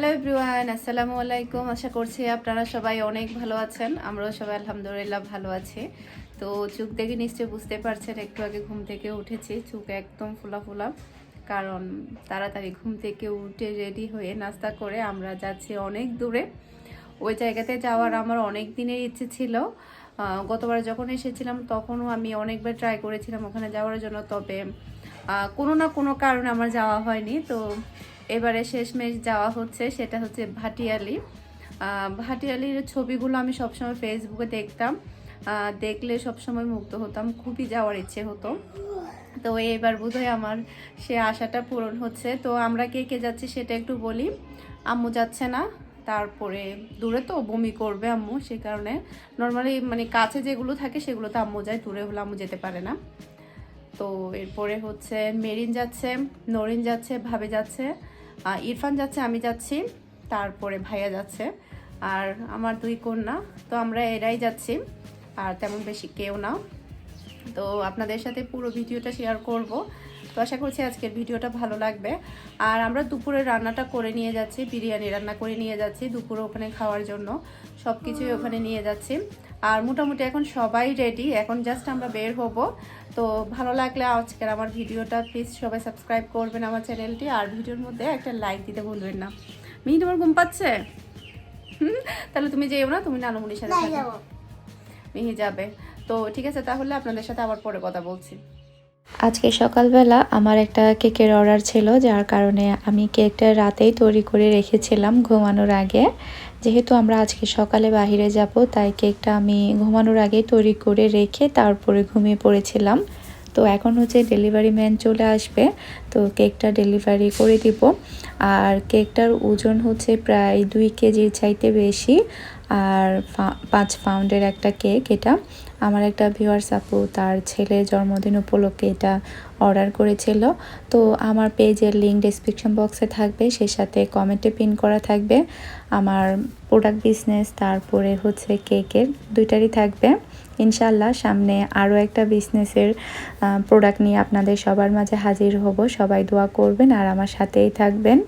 Hello everyone আসসালামু আলাইকুম আশা করছি আপনারা সবাই অনেক ভালো আছেন। আমরাও সবাই আলহামদুলিল্লাহ ভালো আছি। তো চুপ দেখে নিশ্চয়ই বুঝতে পারছেন, একটু আগে ঘুম থেকে উঠেছি। চুপ একদম ফোলা ফোলা। কারণ তাড়াতাড়ি ঘুম থেকে উঠে রেডি হয়ে নাস্তা করে আমরা যাচ্ছি অনেক দূরে। ওই জায়গাতে যাওয়ার আমার অনেক দিনের ইচ্ছে ছিল। গতবার যখন এসেছিলাম তখনও আমি অনেকবার ট্রাই করেছিলাম ওখানে যাওয়ার জন্য। তবে কোনো না কোনো কারণে আমার যাওয়া হয়নি। তো এবারে শেষমেশ যাওয়া হচ্ছে, সেটা হচ্ছে ভাটিয়ালি। ভাটিয়ালির ছবিগুলো আমি সবসময় ফেসবুকে দেখতাম। দেখলে সবসময় মুগ্ধ হতাম, খুবই যাওয়ার ইচ্ছে হতো। তো এবার বোধহয় আমার সে আশাটা পূরণ হচ্ছে। তো আমরা কে কে যাচ্ছি সেটা একটু বলি। আম্মু যাচ্ছে না, তারপরে দূরে তো বমি করবে আম্মু, সে কারণে নর্মালি মানে কাছে যেগুলো থাকে সেগুলো তো আম্মু যায়, দূরে হলে আম্মু যেতে পারে না। তো এরপরে হচ্ছে মেরিন যাচ্ছে, নরিন যাচ্ছে, ভাবে যাচ্ছে। ইরফান যাচ্ছে, আমি যাচ্ছি, তারপরে ভাইয়া যাচ্ছে, আর আমার দুই কন্যা। তো আমরা এরাই যাচ্ছি, আর তেমন বেশি কেউ না। তো আপনাদের সাথে পুরো ভিডিওটা শেয়ার করব। তো আশা করছি আজকের ভিডিওটা ভালো লাগবে। আর আমরা দুপুরে রান্নাটা করে নিয়ে যাচ্ছি, বিরিয়ানি রান্না করে নিয়ে যাচ্ছি, দুপুরে ওখানে খাওয়ার জন্য। সব কিছুই ওখানে নিয়ে যাচ্ছি। আর মোটামুটি এখন সবাই রেডি এখন জাস্ট আমরা বের হব। তো ভালো লাগলে আজকের আমার ভিডিওটা প্লিজ সবাই সাবস্ক্রাইব করবেন আমার চ্যানেলটি আর ভিডিওর মধ্যে একটা লাইক দিতে ভুলবেন না। মিহি তোমার ঘুম পাচ্ছে? হুম তাহলে তুমি যেও না তুমি নানুমনির সাথে মিহি যাবে। তো ঠিক আছে তাহলে আপনাদের সাথে আবার পরে কথা বলছি। আজকে সকালবেলা আমার একটা কেকের অর্ডার ছিল, যার কারণে আমি কেকটা রাতেই তৈরি করে রেখেছিলাম ঘুমানোর আগে। যেহেতু আমরা আজকে সকালে বাইরে যাব, তাই কেকটা আমি ঘুমানোর আগে তৈরি করে রেখে তারপরে ঘুমিয়ে পড়েছিলাম। তো এখন হচ্ছে ডেলিভারি ম্যান চলে আসবে, তো কেকটা ডেলিভারি করে দিব। আর কেকটার ওজন হচ্ছে প্রায় দুই কেজির চাইতে বেশি। আর পাঁচ পাউন্ডের একটা কেক এটা। আমার একটা ভিউয়ার্স আপু তার ছেলের জন্মদিন উপলক্ষে এটা অর্ডার করেছিল। তো আমার পেজের লিঙ্ক ডেসক্রিপশন বক্সে থাকবে সেই সাথে কমেন্টে পিন করা থাকবে। আমার প্রোডাক্ট বিজনেস তারপরে হচ্ছে কেকের দুইটারই থাকবে। ইনশাল্লাহ সামনে আরও একটা বিজনেসের প্রোডাক্ট নিয়ে আপনাদের সবার মাঝে হাজির হব। সবাই দোয়া করবেন আর আমার সাথেই থাকবেন।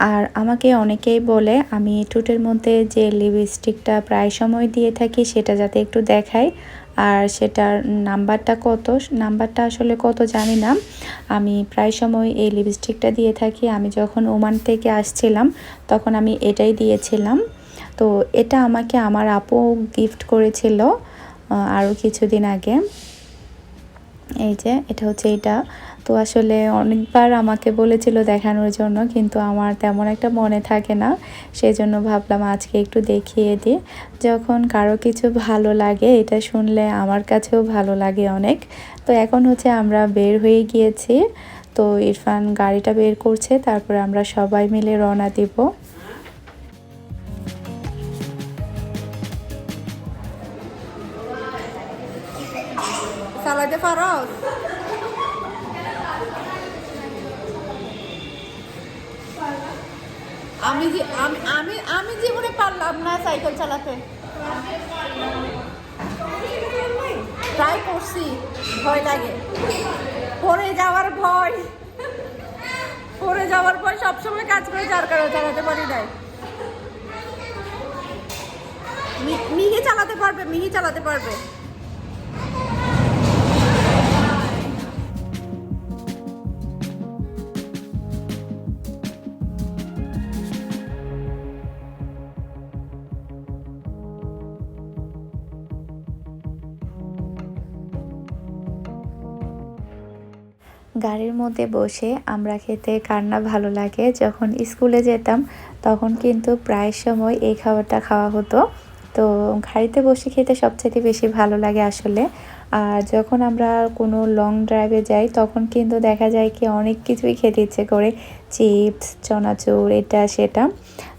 আর আমাকে অনেকেই বলে, আমি ঠোঁটের মধ্যে যে লিপস্টিকটা প্রায় সময় দিয়ে থাকি সেটা যাতে একটু দেখাই। আর সেটার নাম্বারটা কত? নাম্বারটা আসলে কত জানি না। আমি প্রায় সময় এই লিপস্টিকটা দিয়ে থাকি। আমি যখন ওমান থেকে আসছিলাম, তখন আমি এটাই দিয়েছিলাম। তো এটা আমাকে আমার আপু গিফট করেছিল আরও কিছুদিন আগে। এই যে, এটা হচ্ছে এটা। তো আসলে অনেকবার আমাকে বলেছিল দেখানোর জন্য, কিন্তু আমার তেমন একটা মনে থাকে না। সেই জন্য ভাবলাম আজকে একটু দেখিয়ে দিই। যখন কারও কিছু ভালো লাগে, এটা শুনলে আমার কাছেও ভালো লাগে অনেক। তো এখন হচ্ছে আমরা বের হয়ে গিয়েছি। তো ইরফান গাড়িটা বের করছে, তারপরে আমরা সবাই মিলে রওনা দিব। চালাতে আমি যে আমি আমি আমি জীবনে পারলাম না সাইকেল চালাতে। ট্রাই করছি, ভয় লাগে। পড়ে যাওয়ার ভয়। পড়ে যাওয়ার ভয় সবসময় কাজ করে, যার কারণে চালাতে পারি নাই। মিহি চালাতে পারবে, মিহি চালাতে পারবে। গাড়ির মধ্যে বসে আমরা খেতে কার না ভালো লাগে। যখন স্কুলে যেতাম, তখন কিন্তু প্রায় সময় এই খাবারটা খাওয়া হতো। তো গাড়িতে বসে খেতে সবচেয়ে বেশি ভালো লাগে আসলে। আর যখন আমরা কোনো লং ড্রাইভে যাই, তখন কিন্তু দেখা যায় কি অনেক কিছুই খেতে ইচ্ছে করে। চিপস, চনাচুর, এটা, সেটা।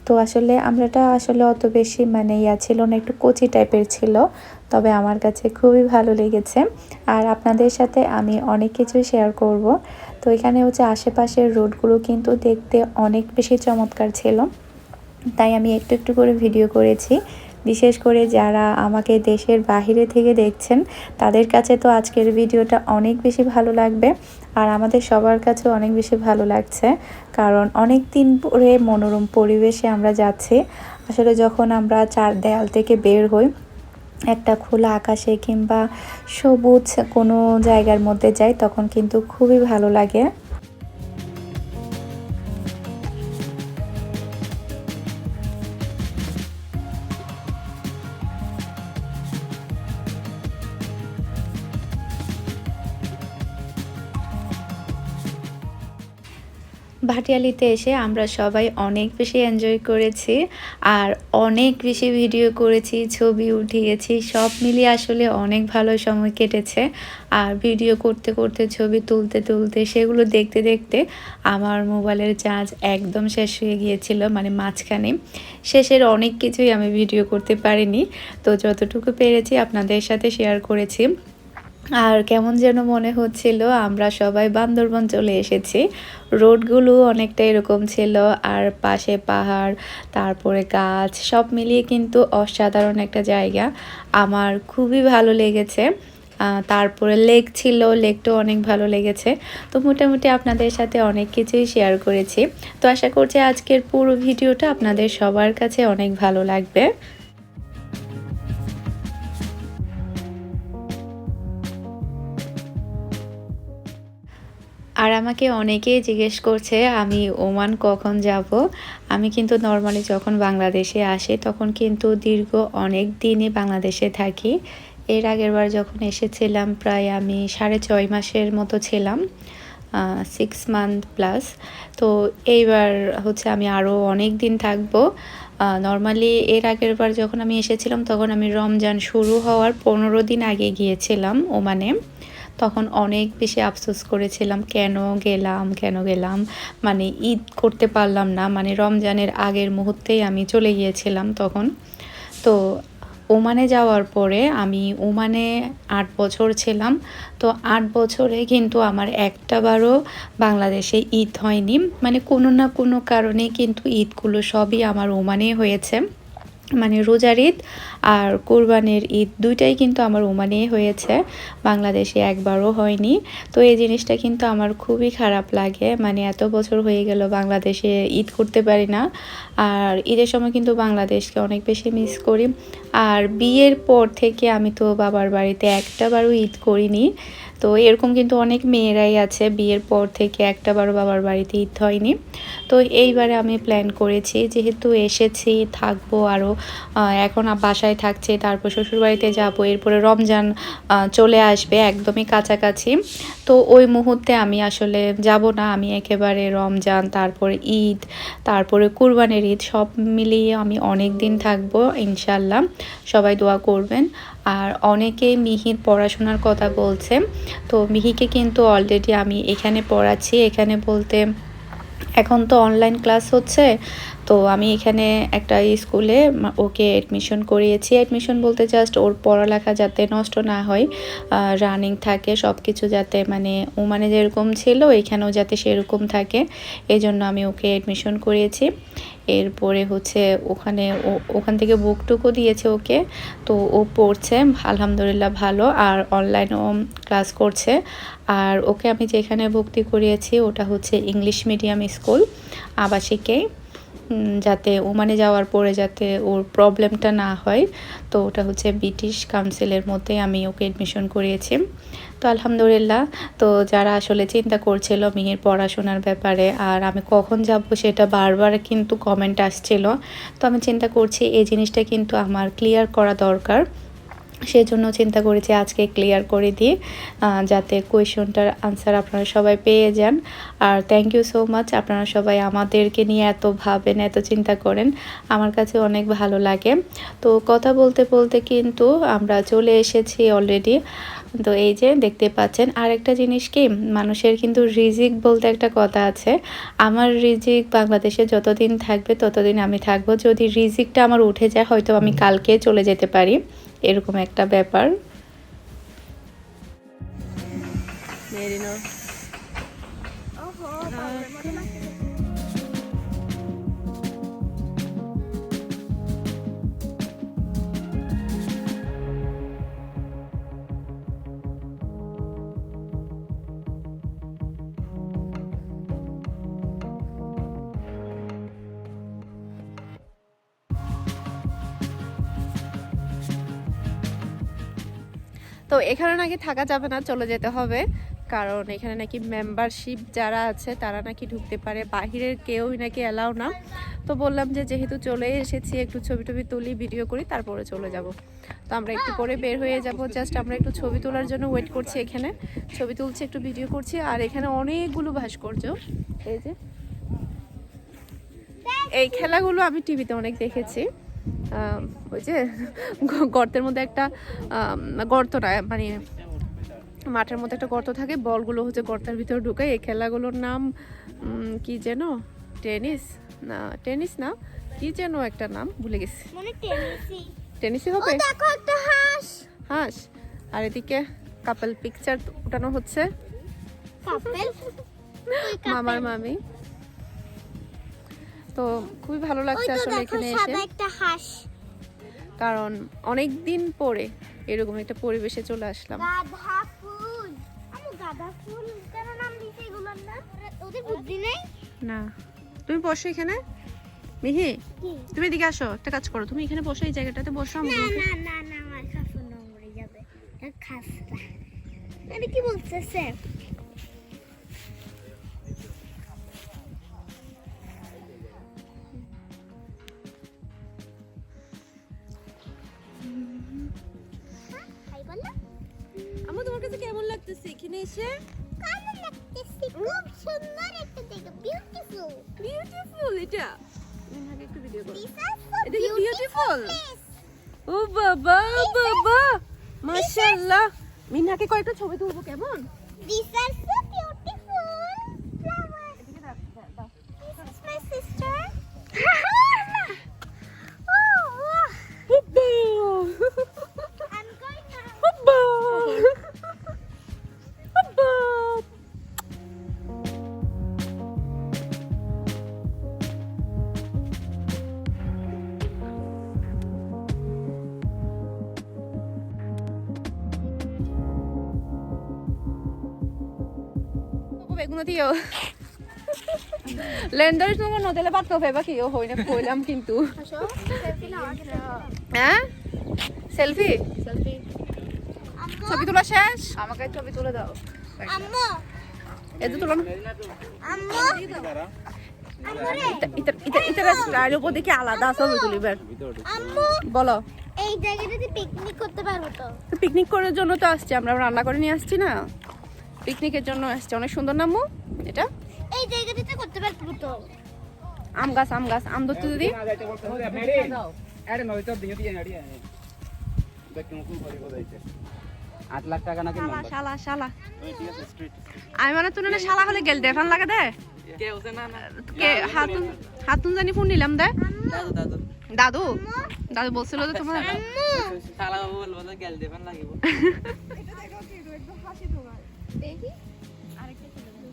তো আসলে আমরাটা আসলে অত বেশি মানে ইয়া ছিল না, একটু কচি টাইপের ছিল। তবে আমার কাছে খুবই ভালো লেগেছে। আর আপনাদের সাথে আমি অনেক কিছু শেয়ার করব। তো এখানে হচ্ছে আশেপাশের রোডগুলো কিন্তু দেখতে অনেক বেশি চমৎকার ছিল। তাই আমি একটু একটু করে ভিডিও করেছি। বিশেষ করে যারা আমাকে দেশের বাহিরে থেকে দেখছেন, তাদের কাছে তো আজকের ভিডিওটা অনেক বেশি ভালো লাগবে। আর আমাদের সবার কাছে অনেক বেশি ভালো লাগছে। কারণ অনেক দিন পরে মনোরম পরিবেশে আমরা যাচ্ছি। আসলে যখন আমরা চার দেয়াল থেকে বের হই একটা খোলা আকাশে কিংবা সবুজ কোনো জায়গার মধ্যে যাই তখন কিন্তু খুবই ভালো লাগে। ভাটিয়ালিতে এসে আমরা সবাই অনেক বেশি এনজয় করেছি আর অনেক বেশি ভিডিও করেছি, ছবি উঠিয়েছি, সব মিলিয়ে আসলে অনেক ভালো সময় কেটেছে। আর ভিডিও করতে করতে, ছবি তুলতে তুলতে, সেগুলো দেখতে দেখতে আমার মোবাইলের চার্জ একদম শেষ হয়ে গিয়েছিল মানে মাঝখানে। শেষের অনেক কিছুই আমি ভিডিও করতে পারিনি। তো যতটুকু পেরেছি আপনাদের সাথে শেয়ার করেছি। আর কেমন যেন মনে হচ্ছিল, আমরা সবাই বান্দরবন চলে এসেছি। রোডগুলো অনেকটা এরকম ছিল, আর পাশে পাহাড়, তারপরে গাছ, সব মিলিয়ে কিন্তু অসাধারণ একটা জায়গা। আমার খুবই ভালো লেগেছে। তারপরে লেক ছিল, লেকটাও অনেক ভালো লেগেছে। তো মোটামুটি আপনাদের সাথে অনেক কিছুই শেয়ার করেছি। তো আশা করছি আজকের পুরো ভিডিওটা আপনাদের সবার কাছে অনেক ভালো লাগবে। আর আমাকে অনেকেই জিজ্ঞেস করছে, আমি ওমান কখন যাব? আমি কিন্তু নর্মালি যখন বাংলাদেশে আসি, তখন কিন্তু দীর্ঘ অনেক দিনই বাংলাদেশে থাকি। এর আগের বার যখন এসেছিলাম, প্রায় আমি সাড়ে ছয় মাসের মতো ছিলাম সিক্স মান্থ প্লাস তো এইবার হচ্ছে আমি আরও অনেক দিন থাকব। নর্মালি এর আগের বার যখন আমি এসেছিলাম, তখন আমি রমজান শুরু হওয়ার পনেরো দিন আগে গিয়েছিলাম ওমানে। তখন অনেক বেশি আফসোস করেছিলাম, কেন গেলাম কেন গেলাম? মানে ঈদ করতে পারলাম না মানে রমজানের আগের মুহূর্তেই আমি চলে গিয়েছিলাম তখন। তো ওমানে যাওয়ার পরে আমি ওমানে আট বছর ছিলাম। তো আট বছরে কিন্তু আমার একটাবারও বাংলাদেশে ঈদ হয়নি। মানে কোনো না কোনো কারণে কিন্তু ঈদগুলো সবই আমার ওমানে হয়েছে। মানে রোজার ঈদ আর কোরবানির ঈদ দুইটাই কিন্তু আমার ওমানে হয়েছে। বাংলাদেশে একবারও হয়নি। তো এই জিনিসটা কিন্তু আমার খুবই খারাপ লাগে। মানে এত বছর হয়ে গেল বাংলাদেশে ঈদ করতে পারি না। আর ঈদের সময় কিন্তু বাংলাদেশকে অনেক বেশি মিস করি। আর বিয়ের পর থেকে আমি তো বাবার বাড়িতে একটাবারও ঈদ করিনি। তো এরকম কিন্তু অনেক মেয়েরাই আছে। বিয়ের পর থেকে একটাবারও বাবার বাড়িতে ঈদ হয়নি। তো এইবারে আমি প্ল্যান করেছি, যেহেতু এসেছি, থাকব আরও এখন বাসায় থাকছে, তারপর শ্বশুরবাড়িতে যাব, এরপরে রমজান চলে আসবে একদমই কাছাকাছি। তো ওই মুহূর্তে আমি আসলে যাব না, আমি একেবারে রমজান, তারপরে ঈদ, তারপরে কুরবানির ঈদ, সব মিলিয়ে আমি অনেক দিন থাকব ইনশাল্লাহ সবাই দোয়া করবেন। আর অনেকে মিহির পড়াশোনার কথা বলছে। তো মিহিকে কিন্তু অলরেডি আমি এখানে পড়াচ্ছি। এখানে বলতে এখন তো অনলাইন ক্লাস হচ্ছে। তো আমি এখানে একটা স্কুলে ওকে অ্যাডমিশন করিয়েছি। অ্যাডমিশন বলতে জাস্ট ওর পড়ালেখা যাতে নষ্ট না হয় রানিং থাকে সব কিছু যাতে মানে ও মানে যেরকম ছিল এখানেও যাতে সেরকম থাকে। এই জন্য আমি ওকে অ্যাডমিশন করিয়েছি। এরপরে হচ্ছে ওখানে ওখান থেকে বুকটুকু দিয়েছে ওকে। তো ও পড়ছে আলহামদুলিল্লাহ ভালো। আর অনলাইনও ক্লাস করছে। আর ওকে আমি যেখানে ভর্তি করিয়েছি ওটা হচ্ছে ইংলিশ মিডিয়াম স্কুল আবাসিকে উম, যাতে ওমানে যাওয়ার পরে যাতে ওর প্রবলেমটা না হয়। তো ওটা হচ্ছে ব্রিটিশ কাউন্সিলের মধ্যে আমি ওকে অ্যাডমিশন করিয়েছি। তো আলহামদুলিল্লাহ, তো যারা আসলে চিন্তা করছিল মেয়ের পড়াশোনার ব্যাপারে আর আমি কখন যাব সেটা বারবার কিন্তু কমেন্ট আসছিল। তো আমি চিন্তা করছি এই জিনিসটা কিন্তু আমার ক্লিয়ার করা দরকার। সেই জন্য চিন্তা করেছি আজকে ক্লিয়ার করে আহ, যাতে কোয়েশনটার আনসার আপনারা সবাই পেয়ে যান। আর থ্যাংক ইউ সো মাচ আপনারা সবাই আমাদেরকে নিয়ে এত ভাবেন এত চিন্তা করেন আমার কাছে অনেক ভালো লাগে। তো কথা বলতে বলতে কিন্তু আমরা চলে এসেছি অলরেডি তো এই যে দেখতে পাচ্ছেন আর একটা জিনিস কি মানুষের কিন্তু রিজিক বলতে একটা কথা আছে। আমার রিজিক বাংলাদেশে যতদিন থাকবে ততদিন আমি থাকব। যদি রিজিকটা আমার উঠে যায় হয়তো আমি কালকে চলে যেতে পারি। এরকম একটা ব্যাপার। মেরিনো। তো এখানে নাকি থাকা যাবে না, চলে যেতে হবে। কারণ এখানে নাকি মেম্বারশিপ যারা আছে, তারা নাকি ঢুকতে পারে। বাহিরের কেউই নাকি অ্যালাউ না। তো বললাম যে যেহেতু চলে এসেছি, একটু ছবি টবি তুলি ভিডিও করি, তারপরে চলে যাব। তো আমরা একটু পরে বের হয়ে যাব। জাস্ট আমরা একটু ছবি তোলার জন্য ওয়েট করছি এখানে। ছবি তুলছি, একটু ভিডিও করছি, আর এখানে অনেকগুলো ভাস্কর্য। এই যে। এই খেলাগুলো আমি টিভিতে অনেক দেখেছি। ওই যে গর্তের মধ্যে একটা গর্ত না মানে মাঠের মধ্যে একটা গর্ত থাকে বলগুলো হচ্ছে গর্তের ভিতরে ঢুকে এই খেলাগুলোর নাম কি যেন? টেনিস? না টেনিস না কি যেন একটা নাম ভুলে গেছি। মনে টেনিসি টেনিসই হবে? হাঁস। হাঁস? আর এদিকে কাপল পিকচার উঠানো হচ্ছে। মামার মামি। তো খুবই ভালো লাগছে আসলে এখানে এসে। একটা হাঁস। কারণ অনেক দিন পরে এরকম একটা পরিবেশে চলে আসলাম। গাধা ফুল। আমি গাধা ফুল কেন নাম দিছে এগুলোর না ওদের বুদ্ধি নেই? না। তুমি বসো এখানে। মিহি তুমি এদিকে আসো একটা কাজ করো। তুমি এখানে বসো এই জায়গাটাতে বসো আমি না না না না আমার খাসু নম্বরে যাবে। খাসরা। এটা কি বলতেছে? লাগতেছে এখানে এসে কেমন লাগতেছে খুব সুন্দর একটা জায়গা বিউটিফুল বিউটিফুল এটা মিনহাকে একটু ভিডিও করো আর এটা কি বিউটিফুল ও বাবা বাবা মাশাআল্লাহ মিনহাকে কয়েকটা ছবি তুলবো কেমন দিস are বেগুনো দিও। লেন্ডার তোমার নদেলে ফেবা কি? ও হই না কইলাম কিন্তু। হ্যাঁ? সেলফি সেলফি ছবি তোলা শেষ? আমাকে ছবি তুলে দাও। Ammo, এই তো তুলো না। ammo, amore, ইতার ইতার ইতার স্টাইল উপর দেখে আলাদা ছবি তুলিবার আম্মু। বলো। এই জায়গাটাতে পিকনিক করতে পারব তো? তো পিকনিক করার জন্য তো আসছি আমরা রান্না করে নিয়ে আসছি না? পিকনিকের জন্য আসছে অনেক সুন্দর নামু এটা? এই জায়গাটাতে করতে পারব তো। আম গাছ আম গাছ। আম ধরতে দিদি? আট লাখ টাকা নাকি শালা শালা শালা। আমি মানে তুই না শালা হলে গেল দেখান লাগে দে। হাতুন হাতুন জানি ফোন নিলাম দে। দাদু দাদু দাদু দাদু বলছিল যে তোমার শালা বলব লাগিব। দেখি। আরেকটা চলে যাবে